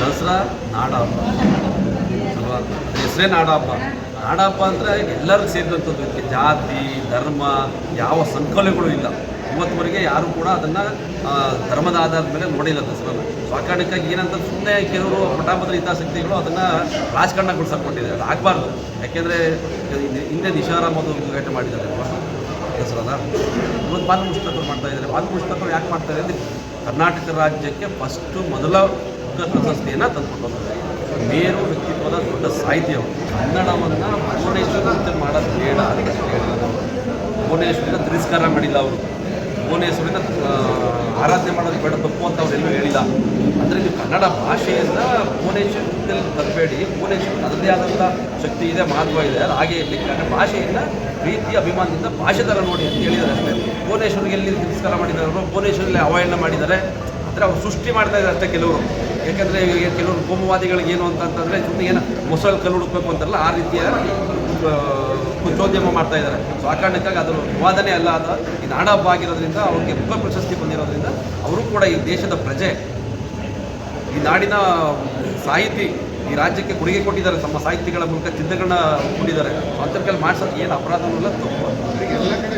ದಸರಾ ನಾಡ ಅಲ್ವಾ? ಹೆಸರೇ ನಾಡ ಹಬ್ಬ ನಾಡ ಹಬ್ಬ ಅಂದರೆ ಎಲ್ಲರೂ ಸೇರಿದಂಥದ್ದು ಇದಕ್ಕೆ ಜಾತಿ, ಧರ್ಮ, ಯಾವ ಸಂಕಲ್ಯಗಳು ಇಲ್ಲ. ಇವತ್ತುವರೆಗೆ ಯಾರೂ ಕೂಡ ಅದನ್ನು ಧರ್ಮದ ಆಧಾರದ ಮೇಲೆ ನೋಡಿಲ್ಲ ದಸರಾನ. ಸೊ, ಆ ಏನಂತ ಸುಮ್ಮನೆ ಕೆಲವರು ಪಟಾಪದ್ರ ಹಿತಾಸಕ್ತಿಗಳು ಅದನ್ನು ರಾಜಕಾರಣ ಅದು ಆಗಬಾರ್ದು. ಯಾಕೆಂದರೆ ಹಿಂದೆ ನಿಶಾರಾಮದು ಉದ್ಘಾಟನೆ ಮಾಡಿದ್ದಾರೆ. ದಸರಾದ. ಇವತ್ತು ಬಾಲ ಪುಸ್ತಕರು ಮಾಡ್ತಾ ಇದ್ದಾರೆ. ಬಾಲ ಪುಸ್ತಕರು ಯಾಕೆ ಮಾಡ್ತಾರೆ ಅಂದರೆ ಕರ್ನಾಟಕ ರಾಜ್ಯಕ್ಕೆ ಫಸ್ಟು ಮೊದಲ ಉಗ್ರ ಪ್ರಶಸ್ತಿಯನ್ನು ತಂದುಕೊಂಡು ಮೇರು ವ್ಯಕ್ತಿತ್ವದ ದೊಡ್ಡ ಸಾಹಿತ್ಯ ಕನ್ನಡವನ್ನು ಭುವನೇಶ್ವರ ಮಾಡೋದು ಬೇಡ ಅಂತ ಭುವನೇಶ್ವರಿಂದ ತಿರಸ್ಕಾರ ಮಾಡಿಲ್ಲ ಅವರು. ಭುವನೇಶ್ವರಿಂದ ಆ, ಆರಾಧನೆ ಮಾಡೋದು ಬೇಡ ತಪ್ಪು ಅಂತ ಅವರೆಲ್ಲೂ ಹೇಳಿಲ್ಲ. ಅಂದರೆ ನೀವು ಕನ್ನಡ ಭಾಷೆಯಿಂದ ಭುವನೇಶ್ವರದಲ್ಲಿ ತರಬೇಡಿ ಭುವನೇಶ್ವರ ಅದರದೇ ಆದಂಥ ಶಕ್ತಿ ಇದೆ ಮಹತ್ವ ಇದೆ. ಹಾಗೆ ಇರಲಿ ಕನ್ನಡ ಭಾಷೆಯಿಂದ ಪ್ರೀತಿ ಅಭಿಮಾನದಿಂದ ಭಾಷೆ ಥರ ನೋಡಿ ಅಂತ ಹೇಳಿದ್ದಾರೆ ಅಷ್ಟೇ. ಭುವನೇಶ್ವರಿಗೆ ಎಲ್ಲಿ ತಿರಸ್ಕಾರ ಮಾಡಿದ್ದಾರೆ ಭುವನೇಶ್ವರಲ್ಲಿ ಅವಹೇಳನ ಮಾಡಿದ್ದಾರೆ. ಅಂದರೆ ಅವ್ರು ಸೃಷ್ಟಿ ಮಾಡ್ತಾ ಇದ್ದಾರೆ ಅಷ್ಟೇ ಕೆಲವರು. ಯಾಕಂದರೆ ಕೆಲವರು ಕೋಮುವಾದಿಗಳಿಗೆ ಏನು ಅಂತಂತಂದರೆ ಸುಮ್ಮನೆ ಏನು ಮೊಸಲ್ ಕಲ್ಲು ಹುಡುಕ್ಬೇಕು ಅಂತಾರಲ್ಲ, ಆ ರೀತಿಯ ಚೋದ್ಯಮ ಮಾಡ್ತಾ ಇದ್ದಾರೆ. ಸೊ ಆ ಕಾರಣಕ್ಕಾಗಿ ಅದರ ವಾದನೆ ಅಲ್ಲ ಅದು ಈ ಹಣ ಹಬ್ಬ ಆಗಿರೋದ್ರಿಂದ ಅವ್ರಿಗೆ ಮುಖ ಪ್ರಶಸ್ತಿ ಬಂದಿರೋದ್ರಿಂದ ಅವರು ಕೂಡ ಈ ದೇಶದ ಪ್ರಜೆ. ಈ ನಾಡಿನ ಸಾಹಿತಿ ಈ ರಾಜ್ಯಕ್ಕೆ ಕೊಡುಗೆ ಕೊಟ್ಟಿದ್ದಾರೆ. ತಮ್ಮ ಸಾಹಿತಿಗಳ ಮೂಲಕ ಚಿಂತಗಳನ್ನ ಕೊಟ್ಟಿದ್ದಾರೆ ಅಂತರ್ಕಲ್ಲಿ ಮಾಡಿಸೋದು ಏನು ಅಪರಾಧವೂ ಇಲ್ಲ. ತಪ್ಪು